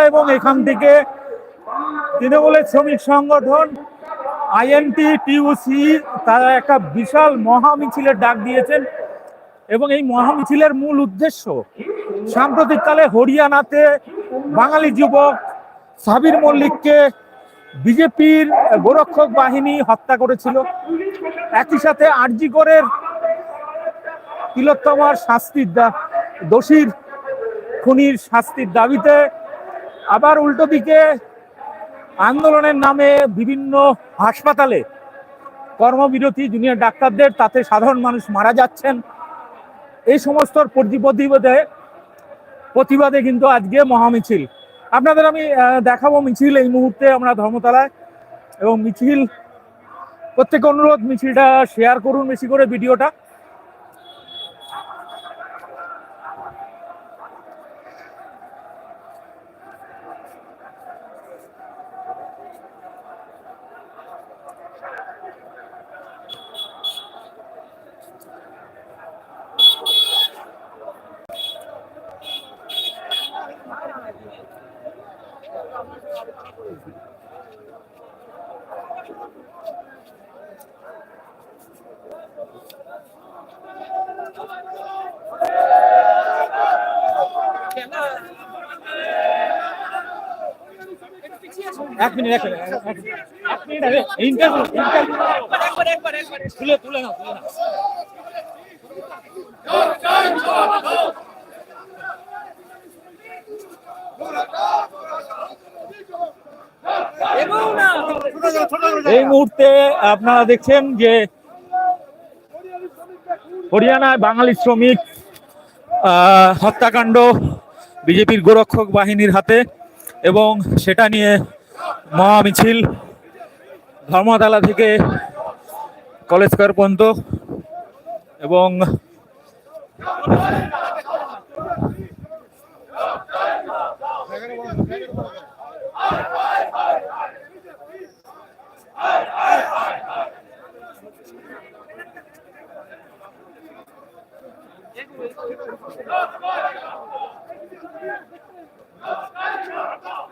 এবং এখান থেকে তৃণমূলের শ্রমিক সংগঠন আইএনটি টিউসি তারা একটা বিশাল মহা মিছিলের ডাক দিয়েছেন এবং এই মহা মিছিলের মূল উদ্দেশ্য সাম্প্রতিককালে হরিয়ানাতে বাঙালি যুবক সাবির মল্লিককে বিজেপির গোরক্ষক বাহিনী হত্যা করেছিল। একই সাথে আরজিগড়ের তিলোত্তমার শাস্তির দোষীর খুনির শাস্তির দাবিতে আবার উল্টো দিকে আন্দোলনের নামে বিভিন্ন হাসপাতালে কর্মবিরতি জুনিয়র ডাক্তারদের, তাতে সাধারণ মানুষ মারা যাচ্ছেন। এই সমস্ত প্রতিবাদে প্রতিবাদে কিন্তু আজকে মহামিছিল। আপনাদের আমি দেখাবো মিছিল এই মুহূর্তে আমরা ধর্মতলায়। এবং মিছিল, প্রত্যেক অনুরোধ মিছিলটা শেয়ার করুন বেশি করে ভিডিওটা। এক মিনিট এক মিনিট ইন্টারভিউ ইন্টারভিউ তুলে তুলে না তুলে না এই মুহূর্তে আপনারা দেখছেন যে হরিয়ানায় বাঙালি শ্রমিক হত্যাকাণ্ড, বিজেপির গোরক্ষক বাহিনীর হাতে, এবং সেটা নিয়ে মহা মিছিল ধর্মতলা থেকে কলেজ স্কোয়ার পর্যন্ত এবং আমারটা ঠিক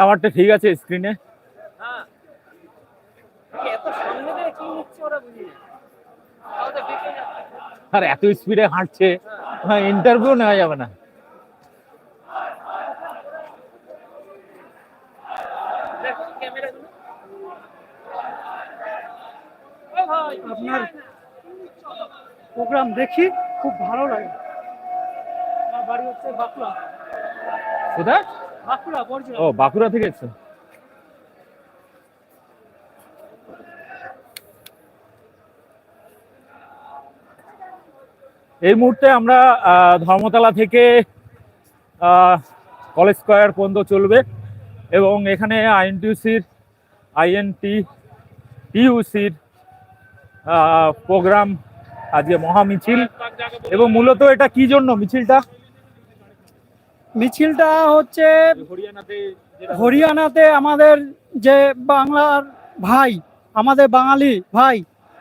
সামনে ঠিক আছে নিচ্ছে ওরা বুঝি না। তাও তো দেখে না। আর এত স্পিডে হাঁটছে। হ্যাঁ ইন্টারভিউ নেওয়া যাবে না। আপনার প্রোগ্রাম দেখি খুব ভালো লাগে। আমার বাড়ি হচ্ছে বাঁকুড়া। কোথায়? ও বাঁকুড়া থেকে এসছো? এই মুহূর্তে আমরা আহ, ধর্মতলা থেকে কলেজ স্কোয়ার পর্যন্ত চলবে এবং এখানে আইএনটিউসির আইএনটি টিউসির প্রোগ্রাম আজকে মহা মিছিল এবং মূলত এটা কি জন্য মিছিলটা? মিছিলটা হচ্ছে হরিয়ানাতে আমাদের যে বাংলার ভাই আমাদের বাঙালি ভাই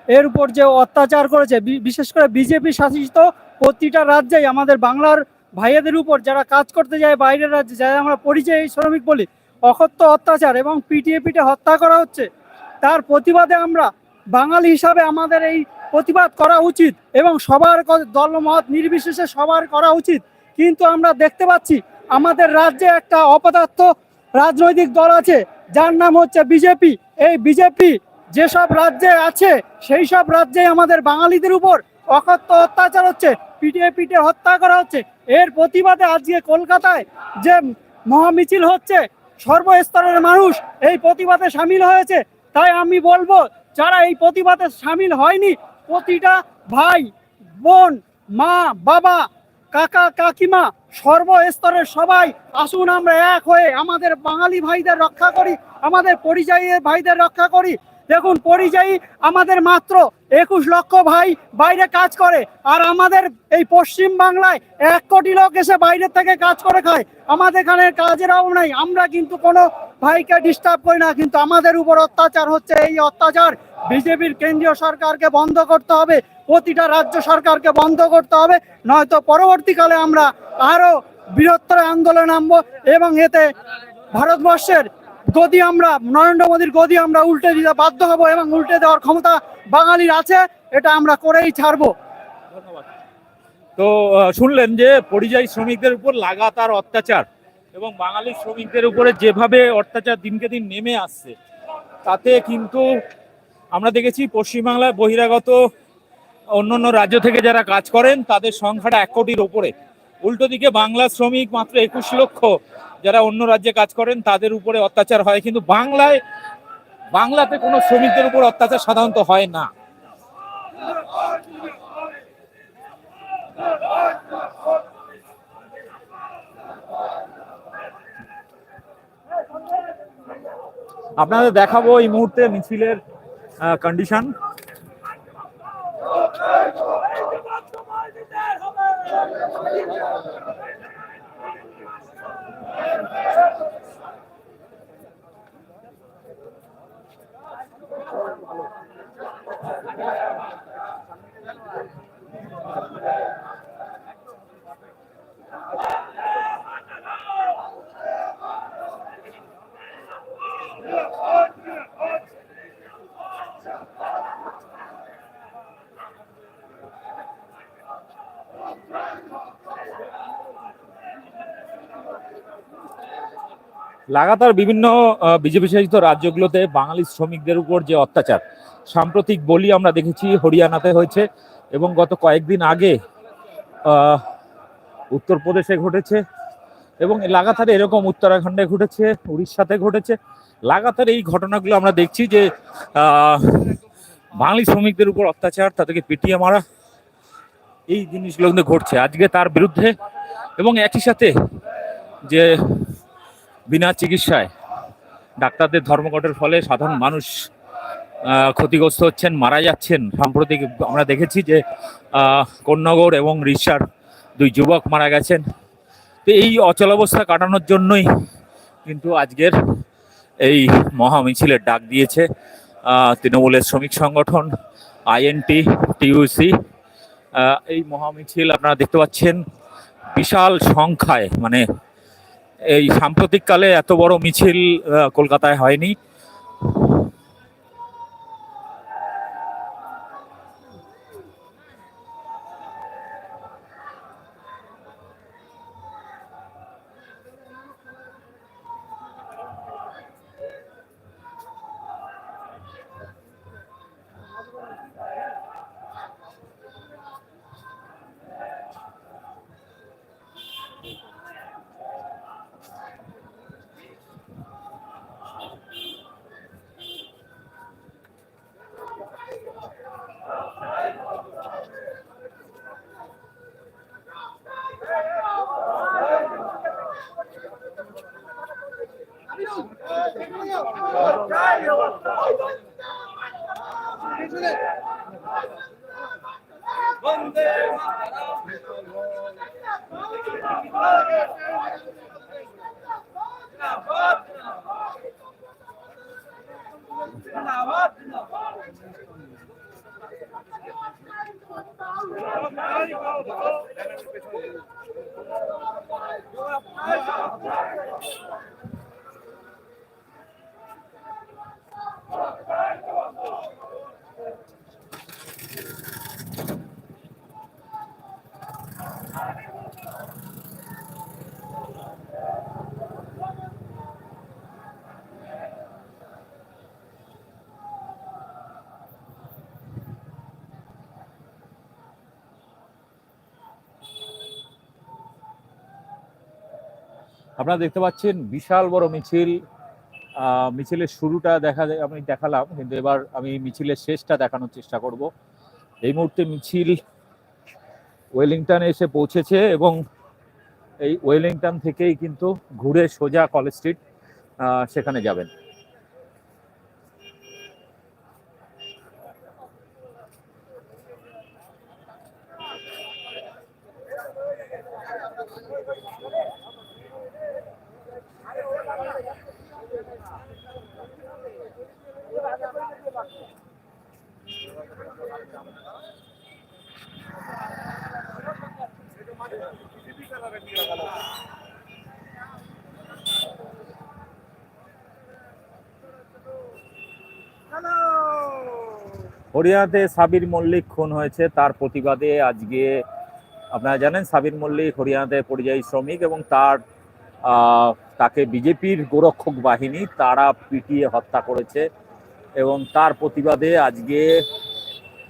এর উপর যে অত্যাচার করেছে বিশেষ করে বিজেপি শাসিত প্রতিটা রাজ্যেই আমাদের বাংলার ভাইয়েদের উপর যারা কাজ করতে যায় বাইরের রাজ্যে যারা আমরা পরিযায়ী শ্রমিক বলি অকথ্য অত্যাচার এবং পিটিয়ে পিটে হত্যা করা হচ্ছে তার প্রতিবাদে আমরা বাঙালি হিসাবে আমাদের এই প্রতিবাদ করা উচিত এবং সবার দলমত নির্বিশেষে সবার করা উচিত। কিন্তু আমরা দেখতে পাচ্ছি আমাদের রাজ্যে একটা অপদার্থ রাজনৈতিক দল আছে, যার নাম হচ্ছে বিজেপি। এই বিজেপি যেসব রাজ্যে আছে, সেই সব রাজ্যে আমাদের বাঙালিদের উপর অকথ্য অত্যাচার হচ্ছে, পিটিয়ে পিটিয়ে হত্যা করা হচ্ছে। এর প্রতিবাদে আজকে কলকাতায় যে মহামিছিল হচ্ছে, সর্বস্তরের মানুষ এই প্রতিবাদে সামিল হয়েছে। তাই আমি বলব, যারা এই প্রতিবাদে সামিল হয়নি, প্রতিটা ভাই, বোন, মা, বাবা কাকা কাকিমা সর্বস্তরের সবাই আসুন আমরা এক হয়ে আমাদের বাঙালি ভাইদের রক্ষা করি। আমাদের পরিযায়ী ভাইদের রক্ষা করি। দেখুন, পরিযায়ী আমাদের মাত্র একুশ লক্ষ ভাই বাইরে কাজ করে। আর আমাদের এই পশ্চিম বাংলায় এক কোটি লোক এসে বাইরে থেকে কাজ করে খায়। আমাদের এখানে কাজের অভাব নাই। আমরা কিন্তু কোনো ভাইকে ডিস্টার্ব করি না, কিন্তু আমাদের উপর অত্যাচার হচ্ছে। এই অত্যাচার বিজেপির কেন্দ্রীয় সরকারকে বন্ধ করতে হবে। প্রতিটা রাজ্য সরকারকে বন্ধ করতে হবে। নয়তো পরবর্তীকালে আমরা আরও বৃহত্তর আন্দোলন নামবো এবং এতে ভারতবর্ষের গদি আমরা, নরেন্দ্র মোদীর গদি আমরা উল্টে দিতে বাধ্য হব এবং উল্টে দেওয়ার ক্ষমতা বাঙালির আছে, এটা আমরা করেই ছাড়বো। ধন্যবাদ। তো শুনলেন যে পরিযায়ী শ্রমিকদের উপর লাগাতার অত্যাচার এবং বাঙালি শ্রমিকদের উপরে যেভাবে অত্যাচার দিনকে দিন নেমে আসছে, তাতে কিন্তু আমরা দেখেছি পশ্চিমবাংলায় বহিরাগত অন্যান্য রাজ্য থেকে যারা কাজ করেন, তাদের সংখ্যাটা এক কোটির ওপরে উল্টো দিকে বাংলা শ্রমিক মাত্র একুশ লক্ষ যারা অন্য রাজ্যে কাজ করেন, তাদের উপরে অত্যাচার হয়। কিন্তু বাংলায়, বাংলাতে কোনো শ্রমিকদের উপর অত্যাচার সাধারণত হয় না। আপনাদের দেখাবো এই মুহূর্তে মিছিলের কন্ডিশন লাগাতার বিভিন্ন বিজেপি শাসিত রাজ্যগুলোতে বাঙালি শ্রমিকদের উপর যে অত্যাচার, সাম্প্রতিক বলি আমরা দেখেছি হরিয়ানাতে হয়েছে এবং গত কয়েকদিন আগে উত্তরপ্রদেশে ঘটেছে এবং লাগাতার এরকম উত্তরাখণ্ডে ঘটেছে, উড়িষ্যাতে ঘটেছে। লাগাতার এই ঘটনাগুলো আমরা দেখছি যে বাঙালি শ্রমিকদের উপর অত্যাচার, তাদেরকে পিটিয়ে মারা, এই জিনিসগুলো কিন্তু ঘটছে। আজকে তার বিরুদ্ধে এবং একই সাথে যে বিনা চিকিৎসায় ডাক্তারদের ধর্মঘটের ফলে সাধারণ মানুষ ক্ষতিগ্রস্ত হচ্ছেন মারা যাচ্ছেন। সাম্প্রতিক আমরা দেখেছি যে আহ, কোন্নগর এবং রিসার দুই যুবক মারা গেছেন। তো এই অচলাবস্থা কাটানোর জন্যই কিন্তু আজকের এই মহা মিছিলের ডাক দিয়েছে তৃণমূলের শ্রমিক সংগঠন আইএনটি টিউসি এই মহা মিছিল আপনারা দেখতে পাচ্ছেন বিশাল সংখ্যায় মানে এই সাম্প্রতিককালে এত বড় মিছিল কলকাতায় হয়নি। 来，来，来，来 আপনারা দেখতে পাচ্ছেন বিশাল বড় মিছিল। মিছিলের শুরুটা দেখা আমি দেখালাম, কিন্তু এবার আমি মিছিলের শেষটা দেখানোর চেষ্টা করব। এই মুহূর্তে মিছিল ওয়েলিংটনে এসে পৌঁছেছে এবং এই ওয়েলিংটন থেকেই কিন্তু ঘুরে সোজা কলেজ স্ট্রিট সেখানে যাবেন। হরিয়ানাতে সাবির মল্লিক খুন হয়েছে, তার প্রতিবাদে আজকে আপনারা জানেন সাবির মল্লিক হরিয়ানাতে পরিযায়ী শ্রমিক এবং তার তাকে বিজেপির গোরক্ষক বাহিনী, তারা পিটিয়ে হত্যা করেছে এবং তার প্রতিবাদে আজকে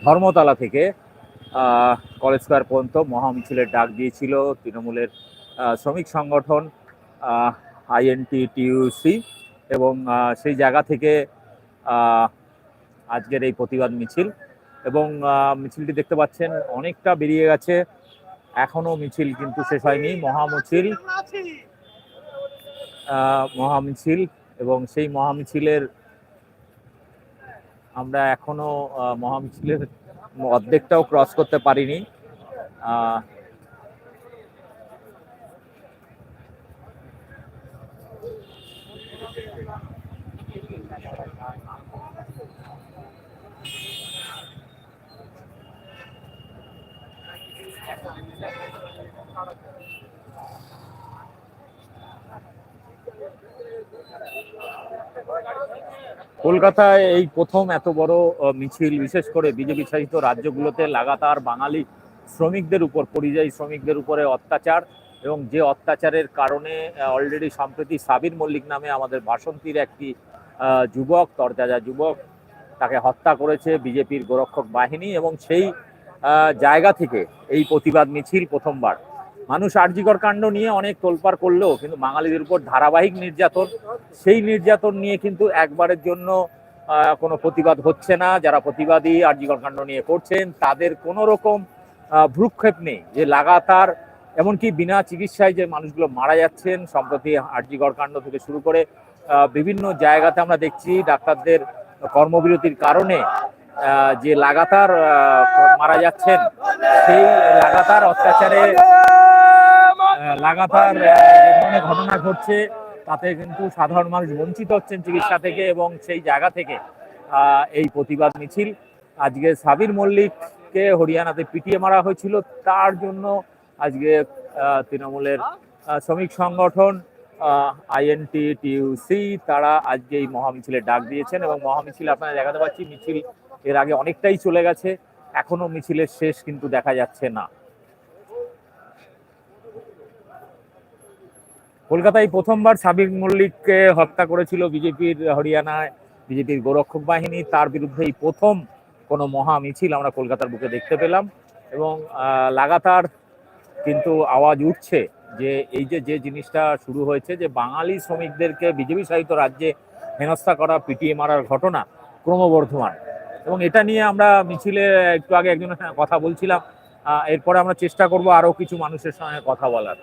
ধর্মতলা থেকে কলেজ স্কোয়ার পর্যন্ত মহামিছিলের ডাক দিয়েছিল তৃণমূলের শ্রমিক সংগঠন আইএনটি টিউসি এবং সেই জায়গা থেকে আজকের এই প্রতিবাদ মিছিল। এবং মিছিলটি দেখতে পাচ্ছেন, অনেকটা বেরিয়ে গেছে। এখনও মিছিল কিন্তু শেষ হয়নি। মহামিছিল মহামিছিল এবং সেই মহামিছিলের আমরা এখনও মহামিছিলের অর্ধেকটাও ক্রস করতে পারিনি। কলকাতায় এই প্রথম এত বড় মিছিল, বিশেষ করে বিজেপি শাসিত রাজ্যগুলোতে লাগাতার বাঙালি শ্রমিকদের উপর, পরিযায়ী শ্রমিকদের উপরে অত্যাচার এবং যে অত্যাচারের কারণে অলরেডি সম্প্রতি সাবির মল্লিক নামে আমাদের বাসন্তীর একটি যুবক, তরতাজা যুবক, তাকে হত্যা করেছে বিজেপির গোরক্ষক বাহিনী এবং সেই জায়গা থেকে এই প্রতিবাদ মিছিল প্রথমবার। মানুষ আর্যিকর কাণ্ড নিয়ে অনেক তোলপাড় করলেও কিন্তু বাঙালিদের উপর ধারাবাহিক নির্যাতন, সেই নির্যাতন নিয়ে কিন্তু একবারের জন্য কোনো প্রতিবাদ হচ্ছে না। যারা প্রতিবাদী আর্যিকর কাণ্ড নিয়ে করছেন, তাদের কোনো রকম ভ্রুক্ষেপ নেই। যে লাগাতার, এমনকি বিনা চিকিৎসায় যে মানুষগুলো মারা যাচ্ছেন, সম্প্রতি আর্যিকর কাণ্ড থেকে শুরু করে বিভিন্ন জায়গাতে আমরা দেখছি ডাক্তারদের কর্মবিরতির কারণে যে লাগাতার মারা যাচ্ছেন, সেই লাগাতার অত্যাচারে লাগাতার ঘটনা ঘটছে, তাতে কিন্তু সাধারণ মানুষ বঞ্চিত হচ্ছেন চিকিৎসা থেকে এবং সেই জায়গা থেকে এই প্রতিবাদ মিছিল। আজকে সাবির মল্লিককে হরিয়ানাতে পিটিয়ে মারা হয়েছিল, তার জন্য আজকে তৃণমূলের শ্রমিক সংগঠন আইএনটি টিউসি তারা আজকে এই মহামিছিলের ডাক দিয়েছেন এবং মহামিছিল আপনারা দেখাতে পাচ্ছি, মিছিল এর আগে অনেকটাই চলে গেছে, এখনও মিছিলের শেষ কিন্তু দেখা যাচ্ছে না। কলকাতায় প্রথমবার সাবির মল্লিককে হত্যা করেছিল বিজেপির হরিয়ানায়, বিজেপির গোরক্ষক বাহিনী। তার বিরুদ্ধে এই প্রথম কোনো মহা মিছিল আমরা কলকাতার বুকে দেখতে পেলাম এবং লাগাতার কিন্তু আওয়াজ উঠছে যে এই যে যে জিনিসটা শুরু হয়েছে যে বাঙালি শ্রমিকদেরকে বিজেপি সাহিত্য রাজ্যে হেনস্থা করা, পিটিয়ে মারার ঘটনা ক্রমবর্ধমান। এবং এটা নিয়ে আমরা মিছিলে একটু আগে একজনের কথা বলছিলাম। এরপরে আমরা চেষ্টা করব আরও কিছু মানুষের সঙ্গে কথা বলার।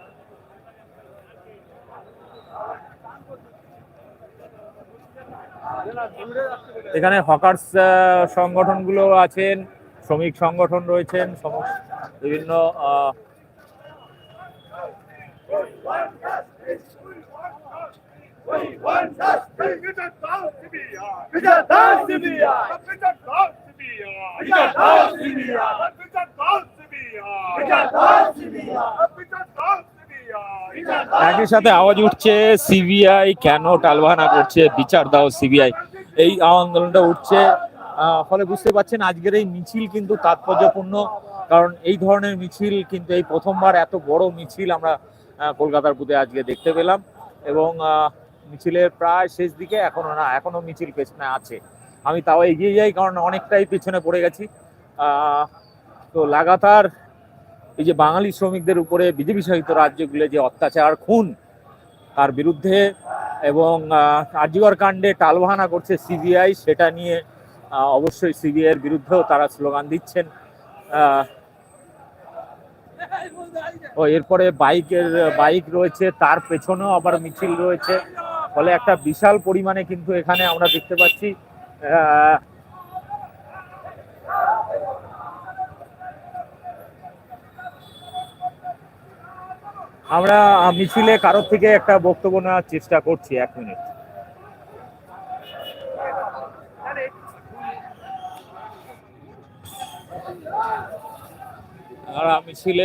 এখানে হকার্স সংগঠনগুলো আছেন শ্রমিক সংগঠন রয়েছেন বিভিন্ন একই সাথে আওয়াজ উঠছে সিবিআই, কেন টালবাহানা করছে? বিচার দাও সিবিআই। এই আন্দোলনটা উঠছে ফলে বুঝতে পারছেন আজকের এই মিছিল কিন্তু তাৎপর্যপূর্ণ, কারণ এই ধরনের মিছিল কিন্তু এই প্রথমবার এত বড় মিছিল আমরা কলকাতার বুথে আজকে দেখতে পেলাম এবং মিছিলের প্রায় শেষ দিকে এখনও না, এখনও মিছিল পেছনে আছে। আমি তাও এগিয়ে যাই, কারণ অনেকটাই পিছনে পড়ে গেছি। তো লাগাতার এই যে বাঙালি শ্রমিকদের উপরে বিজেপি শাসিত রাজ্যগুলো যে অত্যাচার, খুন, তার বিরুদ্ধে এবং কার্যকর কাণ্ডে টালবাহানা করছে সিবিআই, সেটা নিয়ে অবশ্যই সিবিআই এর বিরুদ্ধেও তারা স্লোগান দিচ্ছেন। ও, এরপরে বাইকের বাইক রয়েছে, তার পেছনেও আবার মিছিল রয়েছে। ফলে একটা বিশাল পরিমাণে কিন্তু এখানে আমরা দেখতে পাচ্ছি আমরা মিছিলে কারোর থেকে একটা বক্তব্য নেওয়ার চেষ্টা করছি এক মিনিট। মিছিলে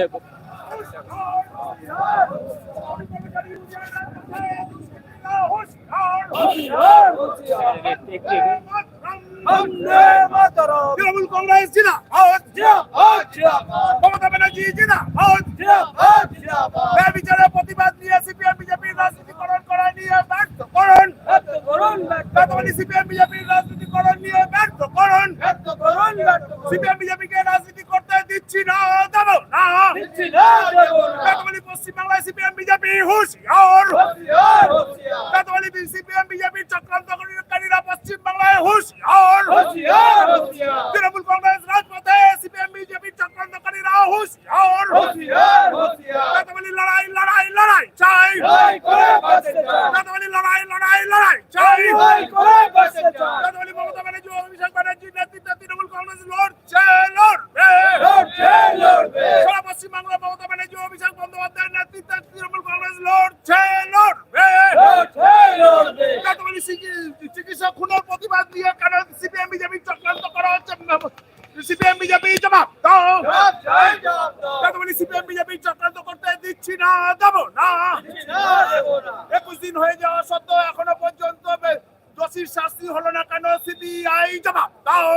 তৃণমূল কংগ্রেস জিনা মমতা ব্যানার্জি জিনা বিচারের প্রতিবাদ নিয়ে সিপিএম বিজেপির রাজনীতিকরণ করা নিয়ে সিপিএম বিজেপির রাজনীতিকরণ নিয়ে ব্যর্থকরণ সিপিএম বিজেপিকে রাজনীতি করতে দিচ্ছি না দেব না। বেতমানি পশ্চিমবাংলায় সিপিএম বিজেপি হুঁশিয়ার। বেতমানি সিপিএম বিজেপির চক্রান্তকারীরা পশ্চিমবাংলায় হুঁশিয়ার তৃণমূল কংগ্রেস রাজপথে সিপিএম বিজেপির চক্রান্তকারীরা হুঁশিয়ার বেতমানি লড়াই লড়াই লড়াই চাই বেতমানি লড়াই লড়াই লড়াই চাই বেতমানি মমতা ব্যানার্জি ও অভিষেক ব্যানার্জির নেতৃত্বে তৃণমূল কংগ্রেস লড়ছে লড়বে সারা পশ্চিমবাংলা মমতা ব্যানার্জি ও অভিষেক বন্দ্যোপাধ্যায়ের নেতৃত্বে তৃণমূল কংগ্রেস লড়ছে লড়বে বেতমানি চিকিৎসা খুনের প্রতিবাদ দিয়ে কেন সিপিএম বিজেপি চক্রান্ত করা হচ্ছে সিপিএম বিজেপি জবাব দাও বেতমানি সিপিএম বিজেপি চক্রান্ত করতে দিচ্ছি না দেবো না একুশ দিন হয়ে যাওয়া সত্ত্বেও এখনও পর্যন্ত বে- দোষীর শাস্তি হলো না কেন সিবিআই জবাব দাও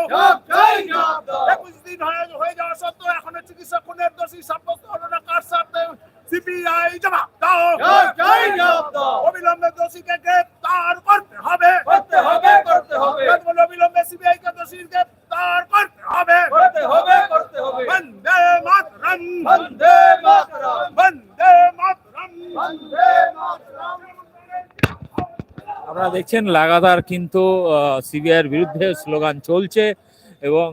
একুশ দিন হয়ে হয়ে যাওয়া সত্ত্বেও এখনও চিকিৎসা খুনের দোষী সাব্যস্ত হলো না কার সাথে সিবিআই জবাব দাও অবিলম্বে দোষীকে গ্রেপ্তার করতে হবে কেবল অবিলম্বে সিবিআই কে দোষী গ্রেপ্তার করতে হবে বন্দে মাতরম বন্দে মাতরম আপনারা দেখছেন লাগাতার কিন্তু সিবিআইয়ের বিরুদ্ধে স্লোগান চলছে এবং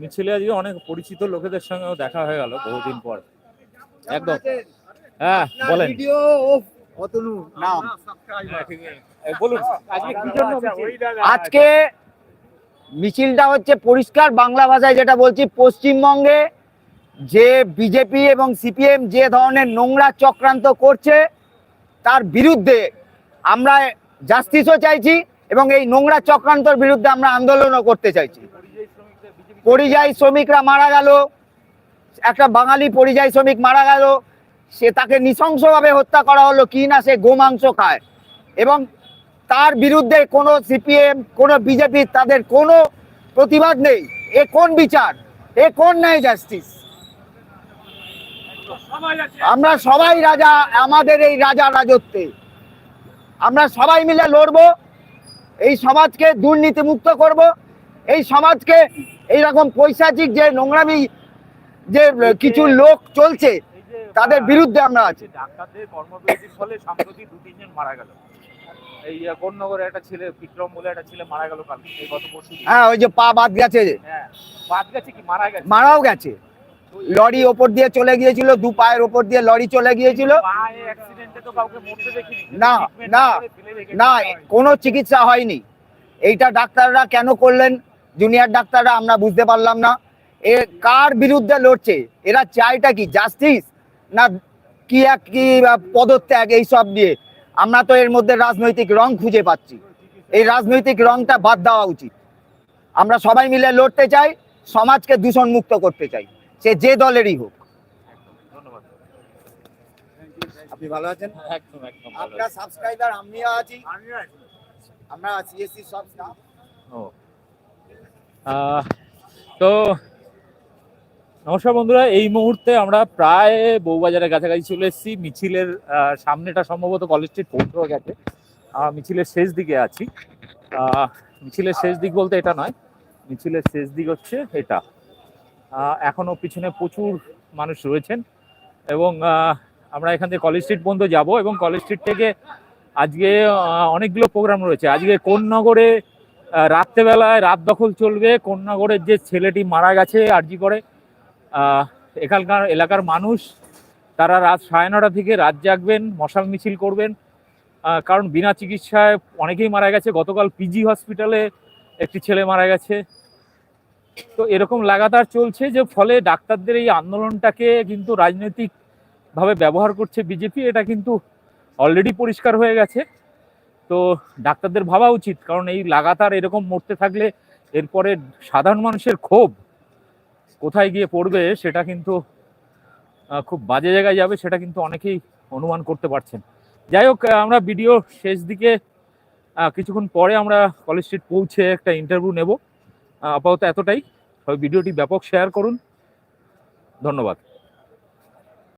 মিছিলে আজকে অনেক পরিচিত লোকেদের সঙ্গেও দেখা হয়ে গেল বহুদিন পর। একদম। হ্যাঁ বলেন। ভিডিও অতনু নাম। হ্যাঁ, বলুন। মিছিল? আজকে মিছিলটা হচ্ছে পরিষ্কার বাংলা ভাষায় যেটা বলছি পশ্চিমবঙ্গে যে বিজেপি এবং সিপিএম যে ধরনের নোংরা চক্রান্ত করছে তার বিরুদ্ধে আমরা জাস্টিসও চাইছি এবং এই নোংরা চক্রান্তর বিরুদ্ধে আমরা আন্দোলনও করতে চাইছি। পরিযায়ী শ্রমিকরা মারা গেল। একটা বাঙালি পরিযায়ী শ্রমিক মারা গেল। সে তাকে নৃশংসভাবে হত্যা করা হলো, কি না সে গোমাংস খায়। এবং তার বিরুদ্ধে কোনো সিপিএম, কোনো বিজেপি, তাদের কোনো প্রতিবাদ নেই। এ কোন বিচার? এ কোন ন্যায় জাস্টিস? আমরা সবাই রাজা, আমাদের এই রাজা রাজত্বে। আমরা সবাই মিলে লড়বো, এই সমাজকে দুর্নীতি মুক্ত করব, এই সমাজকে এইরকম পৈশাচিক যে নোংরামি যে কিছু লোক চলছে তাদের বিরুদ্ধে আমরা আছি। ডাক্তারদের কর্মবিরতির ফলে সাম্প্রতিক দু তিনজন মারা গেল। এই কোন্নগরে একটা ছেলে বিক্রম বলে একটা ছেলে মারা গেল কাল গত পরশু হ্যাঁ ওই যে পা বাদ গেছে। হ্যাঁ বাদ গেছে কি? মারা গেছে? মারাও গেছে। লরি ওপর দিয়ে চলে গিয়েছিল দু পায়ের ওপর দিয়ে লরি চলে গিয়েছিল। না, না, না কোনো চিকিৎসা হয়নি। এইটা ডাক্তাররা কেন করলেন? জুনিয়র ডাক্তাররা আমরা বুঝতে পারলাম না। এ কার বিরুদ্ধে লড়ছে? এরা চাইটা কি জাস্টিস না কি এক কি পদত্যাগ এইসব নিয়ে? আমরা তো এর মধ্যে রাজনৈতিক রং খুঁজে পাচ্ছি। এই রাজনৈতিক রংটা বাদ দেওয়া উচিত। আমরা সবাই মিলে লড়তে চাই সমাজকে দূষণ মুক্ত করতে চাই। সে যে দলেরই হোক। আপনি ভালো আছেন? একদম একদম আপনার সাবস্ক্রাইবার আমিও আছি। আমরা সিএসসি সব স্টাফ ও। তো নমস্কার বন্ধুরা, এই মুহূর্তে আমরা প্রায় বউবাজারের কাছাকাছি চলে এসেছি। মিছিলের সামনেটা সম্ভবত কলেজ স্ট্রিট পৌঁছে গেছে। মিছিলের শেষ দিকে আছি। মিছিলের শেষ দিক বলতে এটা নয়, মিছিলের শেষ দিক হচ্ছে এটা। এখনও পিছনে প্রচুর মানুষ রয়েছেন এবং আমরা এখান থেকে কলেজ স্ট্রিট পর্যন্ত যাব এবং কলেজ স্ট্রিট থেকে আজকে অনেকগুলো প্রোগ্রাম রয়েছে। আজকে কোন নগরে রাত্রেবেলায় রাত দখল চলবে কোন নগরের যে ছেলেটি মারা গেছে, আরজি করে। এখানকার এলাকার মানুষ, তারা রাত সাড়ে নটা থেকে রাত জাগবেন, মশাল মিছিল করবেন। কারণ বিনা চিকিৎসায় অনেকেই মারা গেছে। গতকাল পিজি হসপিটালে একটি ছেলে মারা গেছে। তো এরকম লাগাতার চলছে যে ফলে ডাক্তারদের এই আন্দোলনটাকে কিন্তু রাজনৈতিকভাবে ব্যবহার করছে বিজেপি। এটা কিন্তু অলরেডি পরিষ্কার হয়ে গেছে। তো ডাক্তারদের ভাবা উচিত, কারণ এই লাগাতার এরকম মরতে থাকলে এরপরে সাধারণ মানুষের ক্ষোভ কোথায় গিয়ে পড়বে সেটা কিন্তু খুব বাজে জায়গায় যাবে সেটা কিন্তু অনেকেই অনুমান করতে পারছেন। যাই হোক আমরা ভিডিও শেষ দিকে কিছুক্ষণ পরে আমরা কলেজ স্ট্রিট পৌঁছে একটা ইন্টারভিউ নেব। আপাতত এতটাই। ভিডিওটি ব্যাপক শেয়ার করুন। ধন্যবাদ।